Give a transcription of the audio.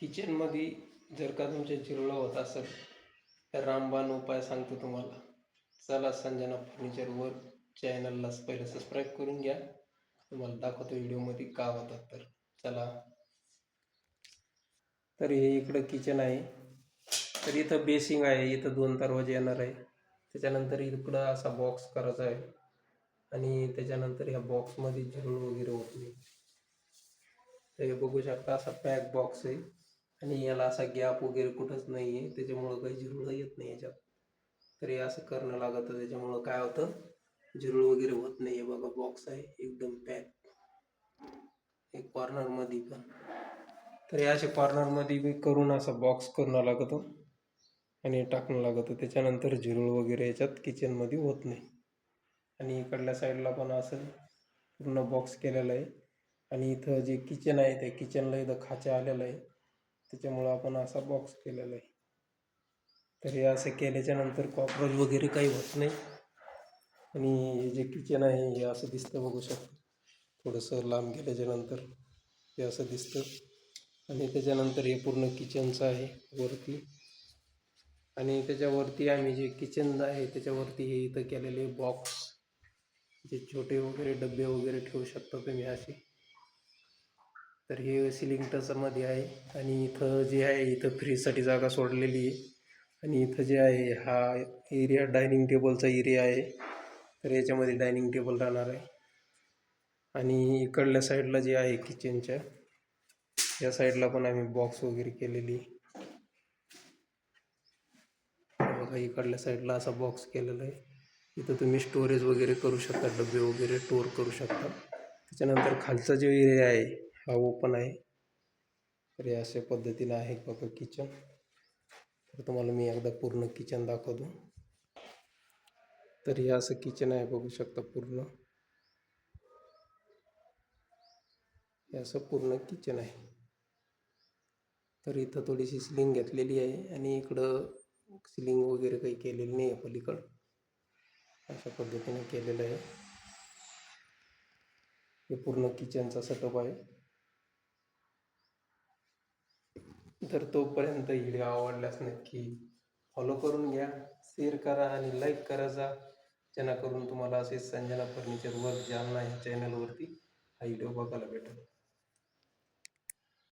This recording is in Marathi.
किचनमध्ये जर का तुमच्या जिरवळं होत असेल तर रामबाण उपाय सांगतो तुम्हाला. चला संजना फर्निचरवर चॅनलला पहिलं सबस्क्राईब करून घ्या. तुम्हाला दाखवतो व्हिडिओमध्ये का होतात तर. चला. तर हे इकडं किचन आहे. तर इथं बेसिंग आहे. इथं दोन दरवाजे येणार आहे. त्याच्यानंतर इकडं असा बॉक्स करायचा आहे. आणि त्याच्यानंतर ह्या बॉक्समध्ये झिरूळ वगैरे होत नाही तर हे बघू शकता असा पॅक बॉक्स आहे. आणि याला असा गॅप वगैरे कुठंच नाही आहे त्याच्यामुळं काही झिरूळ येत नाही याच्यात. तर हे असं करणं लागतं. त्याच्यामुळं काय होतं? झिरूळ वगैरे होत नाही आहे बघा बॉक्स आहे. एकदम पॅक एक कॉर्नरमध्ये पण. तर या अशा कॉर्नरमध्ये बी करून असा बॉक्स करणं लागतो. आणि टाकणं लागतं. त्याच्यानंतर झिरूळ वगैरे याच्यात किचनमध्ये होत नाही. आणि इकडल्या साईडला पण असं पूर्ण बॉक्स केलेला आहे. आणि इथं जे किचन आहे त्या किचनला इथं खाच्या आलेलं आहे. त्याच्यामुळं आपण असा बॉक्स केलेला आहे. तर हे असं केल्याच्यानंतर कॉक्रोच वगैरे काही होत नाही. आणि हे जे किचन आहे हे असं दिसतं बघू शकतो. थोडंसं लांब गेल्याच्यानंतर हे असं दिसतं. आणि त्याच्यानंतर हे पूर्ण किचनचं आहे वरती. आणि त्याच्यावरती आम्ही जे किचन आहे त्याच्यावरती हे इथं केलेले बॉक्स जे छोटे वगैरे डबे वगैरे ठेवू शकता तुम्ही असे. तर हे सिलिंग टचमध्ये आहे. आणि इथं जे आहे इथं फ्रीजसाठी जागा सोडलेली आहे. आणि इथं जे आहे हा एरिया डायनिंग टेबलचा एरिया आहे. तर याच्यामध्ये डायनिंग टेबल राहणार आहे. आणि इकडल्या साईडला जे आहे किचनच्या या साईडला पण आम्ही बॉक्स वगैरे केलेली. बघा इकडल्या साईडला असा बॉक्स केलेला आहे. इथं तुम्ही स्टोरेज वगैरे करू शकता डबे वगैरे स्टोअर करू शकता. त्याच्यानंतर खालचा जो एरिया आहे हा ओपन आहे. तर हे अशा पद्धतीनं आहे बघा किचन तर तुम्हाला मी एकदा पूर्ण किचन दाखवतो. तर हे असं किचन आहे बघू शकता पूर्ण. हे असं पूर्ण किचन आहे. तर इथं थोडीशी सिलिंग घेतलेली आहे आणि इकडं सिलिंग वगैरे काही केलेली नाही आहे पलीकडं. अशा पद्धतीने केलेलं आहे. हे पूर्ण किचनचा सेटअप आहे. तर तोपर्यंत व्हिडिओ आवडल्यास नक्की फॉलो करून घ्या शेअर करा आणि लाईक करा जा. जेणेकरून तुम्हाला असे संजना फर्निचर वर्क जालना ह्या चॅनलवरती हा व्हिडिओ बघायला भेटेल.